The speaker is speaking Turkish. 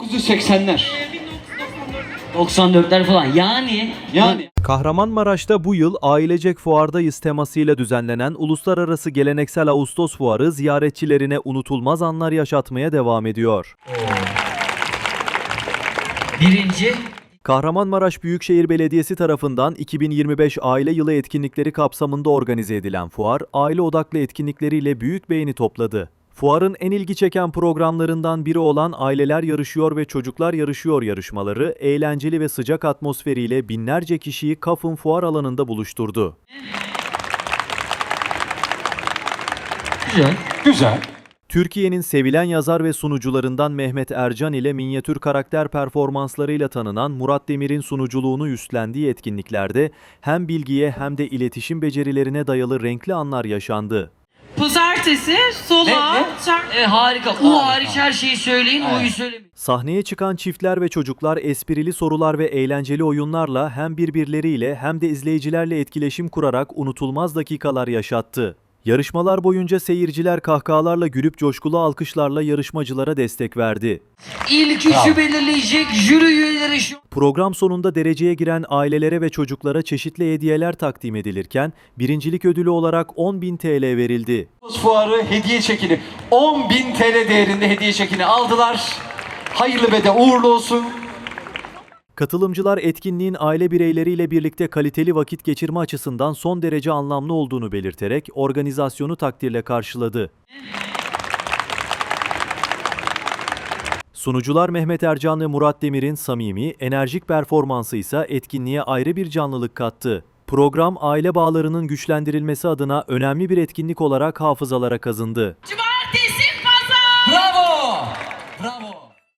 1980'ler. 94'ler falan. Yani Yani Kahramanmaraş'ta bu yıl Ailecek Fuardayız temasıyla düzenlenen Uluslararası Geleneksel Ağustos Fuarı ziyaretçilerine unutulmaz anlar yaşatmaya devam ediyor. birinci Kahramanmaraş Büyükşehir Belediyesi tarafından 2025 Aile Yılı etkinlikleri kapsamında organize edilen fuar, aile odaklı etkinlikleriyle büyük beğeni topladı. Fuarın en ilgi çeken programlarından biri olan Aileler Yarışıyor ve Çocuklar Yarışıyor yarışmaları, eğlenceli ve sıcak atmosferiyle binlerce kişiyi Kafın Fuar alanında buluşturdu. güzel. güzel. Türkiye'nin sevilen yazar ve sunucularından Mehmet Ercan ile minyatür karakter performanslarıyla tanınan Murat Demir'in sunuculuğunu üstlendiği etkinliklerde hem bilgiye hem de iletişim becerilerine dayalı renkli anlar yaşandı. Pazartesi, Sola, Ne, ne? Çar- E, harika. U hariç her şeyi söyleyin. O'yu söylemeyin. Sahneye çıkan çiftler ve çocuklar esprili sorular ve eğlenceli oyunlarla hem birbirleriyle hem de izleyicilerle etkileşim kurarak unutulmaz dakikalar yaşattı. Yarışmalar boyunca seyirciler kahkahalarla gülüp coşkulu alkışlarla yarışmacılara destek verdi. İlk üçü belirleyecek jüri üyeleri şu. Program sonunda dereceye giren ailelere ve çocuklara çeşitli hediyeler takdim edilirken birincilik ödülü olarak 10.000 TL verildi. Fuarı hediye çekini 10.000 TL değerinde hediye çekini aldılar. Hayırlı ve de uğurlu olsun. Katılımcılar etkinliğin aile bireyleriyle birlikte kaliteli vakit geçirme açısından son derece anlamlı olduğunu belirterek organizasyonu takdirle karşıladı. Sunucular Mehmet Ercan ve Murat Demir'in samimi, enerjik performansı ise etkinliğe ayrı bir canlılık kattı. Program aile bağlarının güçlendirilmesi adına önemli bir etkinlik olarak hafızalara kazındı. Cumartesi,